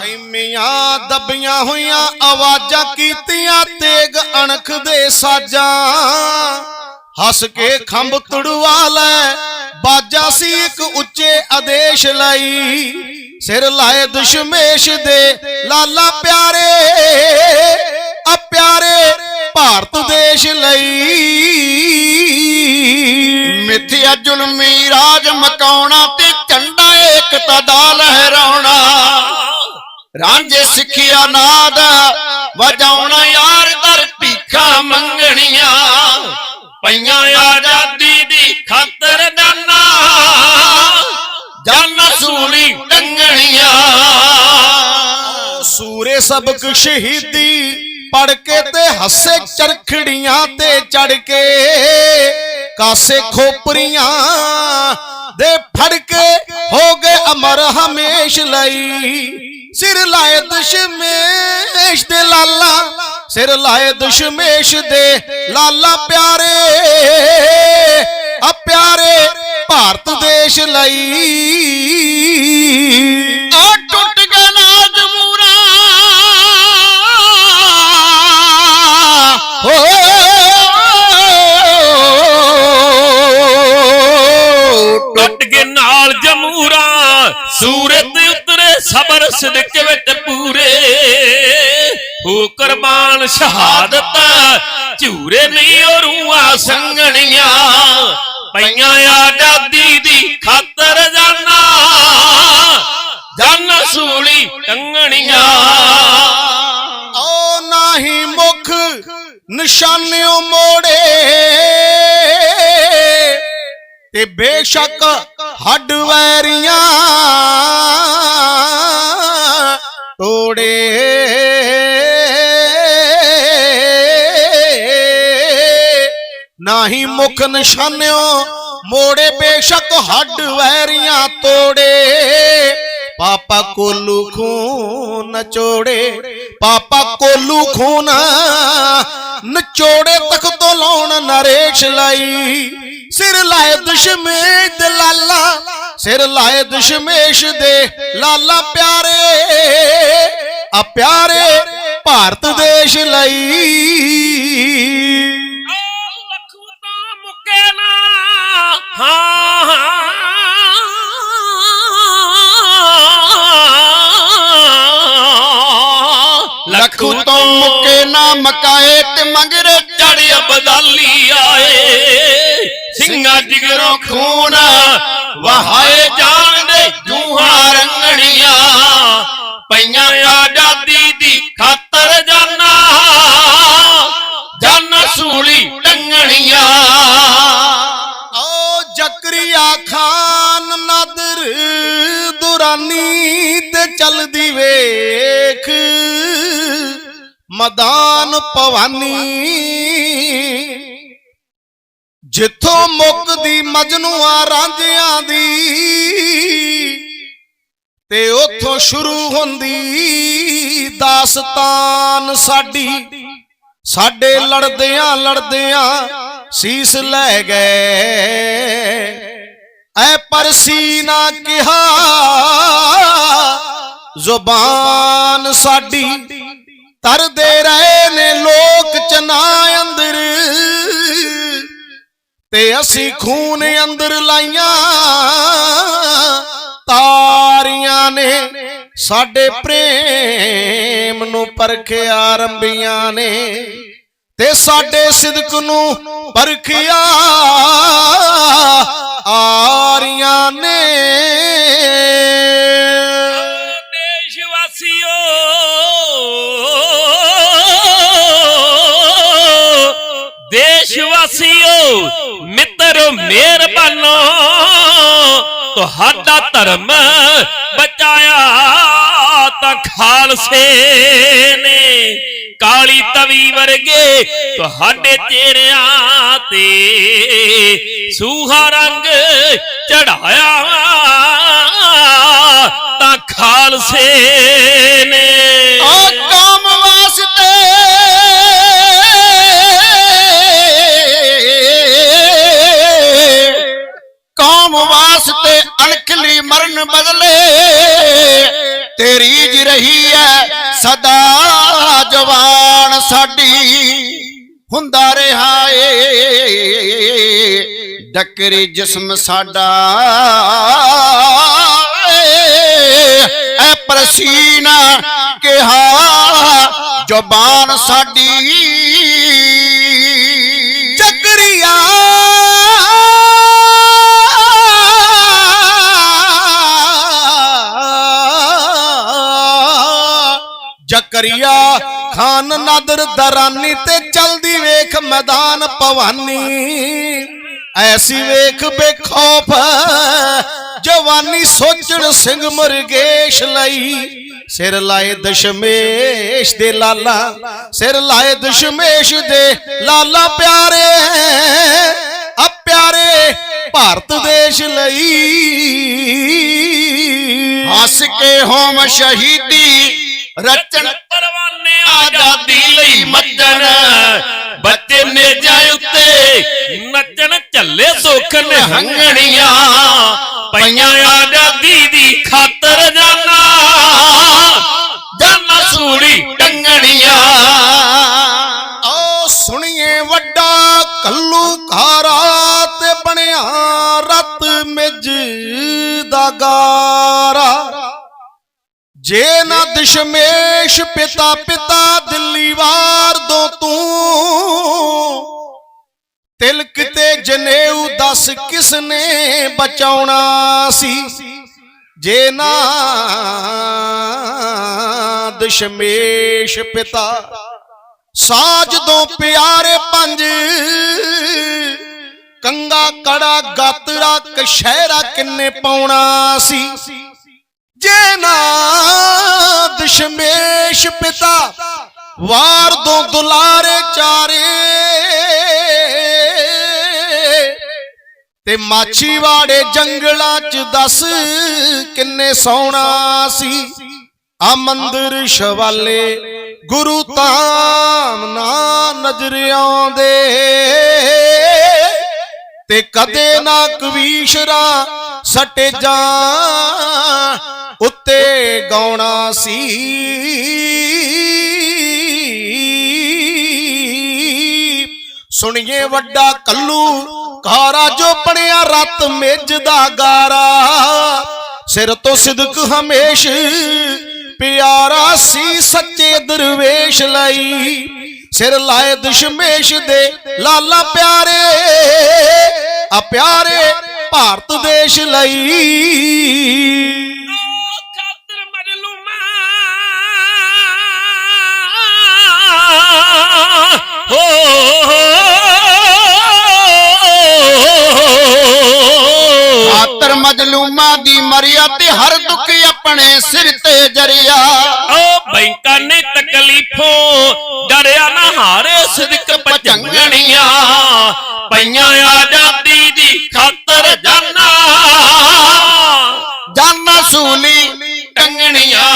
ਸੈਮੀਆਂ ਦੱਬੀਆਂ ਹੋਈਆਂ, ਆਵਾਜ਼ਾਂ ਕੀਤੀਆਂ, ਤੇਗ ਅਣਖ ਦੇ ਸਾਜਾਂ। ਹੱਸ ਕੇ ਖੰਭ ਤੁੜਵਾ ਲੈ, ਬਾਜਾ ਸੀ ਇੱਕ ਉੱਚੇ ਆਦੇਸ਼ ਲਈ। ਸਿਰ ਲਾਏ ਦੁਸ਼ਮੇਸ਼ ਦੇ ਲਾਲਾ ਪਿਆਰੇ ਆ ਪਿਆਰੇ ਭਾਰਤ ਦੇਸ਼ ਲਈ। ਮਿੱਥਿਆ ਜ਼ੁਲਮੀ ਰਾਜ ਮਕਾਉਣਾ ਤੇ ਝੰਡਾ ਏਕਤਾ ਦਾ ਲਹਿਰਾਉਣਾ। ਰਾਂਝੇ ਸਿੱਖਿਆ ਨਾਦ, ਵਜਾਉਣਾ ਯਾਰ ਦਰ ਭੀਖਾਂ ਮੰਗਣੀਆਂ। ਪਈਆਂ ਆਜ਼ਾਦੀ ਦੀ ਖਾਤਰ ਜਾਨਾ ਜਨ ਸੂਲੀ ਟੰਗਣੀਆਂ ਸੂਰੇ ਸਬਕ ਸ਼ਹੀਦੀ ਪੜ ਕੇ ਤੇ ਹੱਸੇ ਚਰਖੜੀਆਂ ਤੇ ਚੜ ਕੇ, ਕਾਸੇ ਖੋਪਰੀਆਂ ਦੇ ਫੜ ਕੇ ਹੋ ਗਏ ਅਮਰ ਹਮੇਸ਼ ਲਈ। ਸਿਰ ਲਾਏ ਦਸ਼ਮੇਸ਼ ਦੇ ਲਾਲਾ। ਸਿਰ ਲਾਏ ਦਸ਼ਮੇਸ਼ ਦੇ ਲਾਲਾ ਪਿਆਰੇ। ਆ ਪਿਆਰੇ ਭਾਰਤ ਦੇਸ਼ ਲਈ। ਸੂਰਤ ਉਤਰੇ ਸਬਰ ਸਦਕ ਵਿੱਚ ਪੂਰੇ। ਹੋ ਕੁਰਬਾਨ ਸ਼ਹਾਦਤ ਝੂਰੇ ਨਹੀਂ ਉਹ ਰੂਹਾਂ ਸੰਗਣੀਆਂ ਪਈਆਂ ਆਜ਼ਾਦੀ ਦੀ ਖਾਤਰ ਜਾਨਾ, ਜਨ ਸੂਲੀ ਟੰਗਣੀਆਂ। ਓ ਨਾਹੀ ਮੁਖ ਨਿਸ਼ਾਨਿਓ ਮੋੜੇ, ਤੇ ਬੇਸ਼ੱਕ ਹੱਡ ਵੈਰੀਆਂ ਤੋੜੇ। ਨਾਹੀ ਮੁਖ ਨਿਸ਼ਾਨਿਓ ਮੋੜੇ ਬੇਸ਼ੱਕ ਹੱਡ ਵੈਰੀਆਂ ਤੋੜੇ। ਪਾਪਾ ਕੋਲੂ ਖੂਨ ਨਚੋੜੇ ਪਾਪਾ ਕੋਲੂ ਖੂਨ ਨਚੋੜੇ ਤਖਤੋਂ ਲਾਉਣ ਨਰੇਸ਼ ਲਈ। ਸਿਰ ਲਾਏ ਦੁਸ਼ਮੇਸ਼ ਦੇ ਲਾਲਾ, ਸਿਰ ਲਾਏ ਦੁਸ਼ਮੇਸ਼ ਦੇ ਲਾਲਾ ਪਿਆਰੇ। ਆ ਪਿਆਰੇ ਭਾਰਤ ਦੇਸ਼ ਲਈ। ਲੱਖੂ ਤਾਂ ਮੁੱਕੇ ਨਾ। ਹਾਂ। ਲੱਖੂ ਤੋਂ ਮੁੱਕੇ ਨਾ ਮਕਾਏ ਤੇ ਮੰਗਰੇ ਚੜਿਆ ਬਦਾਲੀ ਆਏ। ਸਿੰਘਾਂ ਜਿਗਰੋਂ ਖੂਨ ਵਹਾਏ ਜਾਣ ਜੂਹਾਂ ਰੰਗਣੀਆਂ। ਪਈਆਂ ਆਜ਼ਾਦੀ ਦੀ ਖਾਤਰ ਜਾਨਾ, ਜਨ ਸੂਲੀ ਟੰਗਣੀਆਂ। ਓ ਜ਼ਕਰੀਆ ਖਾਨ ਨਾਦਰ ਦੁਰਾਨੀ ਤੇ ਚਲਦੀ ਵੇਖ। ਮਦਾਨ ਭਵਾਨੀ। ਜਿੱਥੋਂ ਮੁੱਕਦੀ ਮਜਨੂਆ ਰਾਂਝਿਆਂ ਦੀ, ਤੇ ਉੱਥੋਂ ਸ਼ੁਰੂ ਹੁੰਦੀ ਦਾਸਤਾਨ ਸਾਡੀ। ਸਾਡੇ ਲੜਦਿਆਂ ਲੜਦਿਆਂ ਸੀਸ ਲੈ ਗਏ। ਐ ਪਰਸੀ ਨਾ ਕਿਹਾ, ਜ਼ੁਬਾਨ ਸਾਡੀ। ਤਰਦੇ ਰਹੇ ਨੇ ਲੋਕ ਚਨਾ ਅੰਦਰ। ਤੇ ਅਸੀਂ ਖੂਨ ਅੰਦਰ ਲਾਈਆਂ, ਤਾਰੀਆਂ ਨੇ ਸਾਡੇ ਪ੍ਰੇਮ ਨੂੰ ਪਰਖਿਆ ਰੰਬੀਆਂ ਨੇ। ਤੇ ਸਾਡੇ ਸਿਦਕ ਨੂੰ ਪਰਖਿਆ, ਆਰੀਆਂ ਨੇ। ਦੇਸ਼ ਵਾਸੀਓ ਮਿਹਰਬਾਨੋ, ਤੁਹਾਡਾ ਧਰਮ ਬਚਾਇਆ ਤਾਂ ਖਾਲਸੇ ਨੇ। ਕਾਲੀ ਤਵੀ ਵਰਗੇ ਤੁਹਾਡੇ ਚਿਹਰਿਆਂ ਤੇ ਸੂਹਾ ਰੰਗ ਚੜਾਇਆ ਤਾਂ ਖਾਲਸੇ ਨੇ। ਆ ਕੌਮ ਬਦਲੇ, ਤੇਰੀ ਰਹੀ ਐ ਸਦਾ ਜਵਾਨ ਸਾਡੀ। ਹੁੰਦਾ ਰਿਹਾ ਏ, ਡਕਰੇ ਜਿਸਮ ਸਾਡਾ। ਐ ਪ੍ਰਸੀਨਾ ਕਿਹਾ, ਜ਼ੁਬਾਨ ਸਾਡੀ। ਜਕਰੀਆ ਖਾਨ ਨਾਦਰ ਦਰਾਨੀ ਤੇ ਚਲਦੀ ਵੇਖ ਮੈਦਾਨ ਭਵਾਨੀ। ਐਸੀ ਵੇਖ ਬੇਖੌਫ, ਜਵਾਨੀ ਸੋਚਣ ਸਿੰਘ ਮੁਰਗੇਸ਼ ਲਈ। ਸਿਰ ਲਾਏ ਦਸ਼ਮੇਸ਼ ਦੇ ਲਾਲਾ, ਸਿਰ ਲਾਏ ਦਸ਼ਮੇਸ਼ ਦੇ ਲਾਲਾ ਪਿਆਰੇ। ਆ ਪਿਆਰੇ ਭਾਰਤ ਦੇਸ਼ ਲਈ। ਹੱਸ ਕੇ ਹੋਮ ਸ਼ਹੀਦੀ, ਰਚਨ ਆਜ਼ਾਦੀ ਲਈ ਮੱਚਣ। ਬੱਚੇ ਨੇਜਾਂ ਉੱਤੇ ਨੱਚਣ, ਝੱਲੇ ਸੁੱਖ ਨਿਹੰਗਣੀਆਂ। ਪਈਆਂ ਆਜ਼ਾਦੀ ਦੀ ਖਾਤਰ ਜਾਨਾ ਜਾਨਾ ਸੂਲੀ ਟੰਗਣੀਆਂ। ਓ ਸੁਣੀਏ ਵੱਡਾ ਕੱਲੂ ਖਾਰਾ ਤੇ ਬਣਿਆ ਰਤ ਮਿਜ ਦਾ ਗਾਰਾ। ਜੇ ਨਾ ਦਸ਼ਮੇਸ਼ ਪਿਤਾ ਪਿਤਾ ਦਿੱਲੀ ਵਾਰ ਦੋ ਤੂੰ, ਤਿਲਕ ਤੇ ਜਨੇਊ ਦੱਸ ਕਿਸ ਨੇ ਬਚਾਉਣਾ ਸੀ? ਜੇ ਨਾ ਦਸ਼ਮੇਸ਼ ਪਿਤਾ ਸਾਜ ਦੋ ਪਿਆਰੇ ਪੰਜ, ਕੰਗਾ ਕੜਾ ਗਾਤਰਾ ਕਸ਼ਹਿਰਾ ਕਿੰਨੇ ਪਾਉਣਾ ਸੀ? ਜੇ ਨਾ ਦਸ਼ਮੇਸ਼ ਪਿਤਾ, ਵਾਰ ਦੋ ਦੁਲਾਰੇ ਚਾਰੇ। ਤੇ ਮਾਛੀਵਾੜੇ ਜੰਗਲਾਂ ਚ ਦੱਸ ਕਿੰਨੇ ਸੋਹਣਾ ਸੀ। ਆ ਮੰਦਰ ਸ਼ਵਾਲੇ, ਗੁਰੂ ਤਾਮ ਨਾ ਨਜ਼ਰ ਆਉਂਦੇ। ਤੇ ਕਦੇ ਨਾ ਕਵੀਸ਼ਰਾ ਸਟੇ ਜਾਂ ਉੱਤੇ ਗਾਉਣਾ ਸੀ। ਸੁਣੀਏ ਵੱਡਾ ਕੱਲੂ ਕਾਰਾ ਜੋ ਬਣਿਆ ਰਤ ਮਿੱਜ ਦਾ ਗਾਰਾ। ਸਿਰ ਤੋਂ ਸਿਦਕ ਹਮੇਸ਼ ਪਿਆਰਾ ਸੀ ਸੱਚੇ ਦਰਵੇਸ਼ ਲਈ। ਸਿਰ ਲਾਏ ਦਸ਼ਮੇਸ਼ ਦੇ ਲਾਲਾ ਪਿਆਰੇ। ਆ ਪਿਆਰੇ ਭਾਰਤ ਦੇਸ਼ ਲਈ। ਖਾਤਰ ਮਜਲੂਮਾ। ਦੀ ਮਰਿਆ ਤੇ ਹਰ ਦੁੱਖ ਆਪਣੇ ਸਿਰ ਤੇ ਜਰਿਆ। ਓ ਬੈਂਕਾਂ ਨੇ ਤਕਲੀਫੋਂ ਡਰਿਆ ਨਾ ਹਾਰੇ ਸਿਦਕ ਪਚੰਗਣੀਆਂ। ਪਈਆਂ ਖਾਤਰ ਟੰਗਣੀਆਂ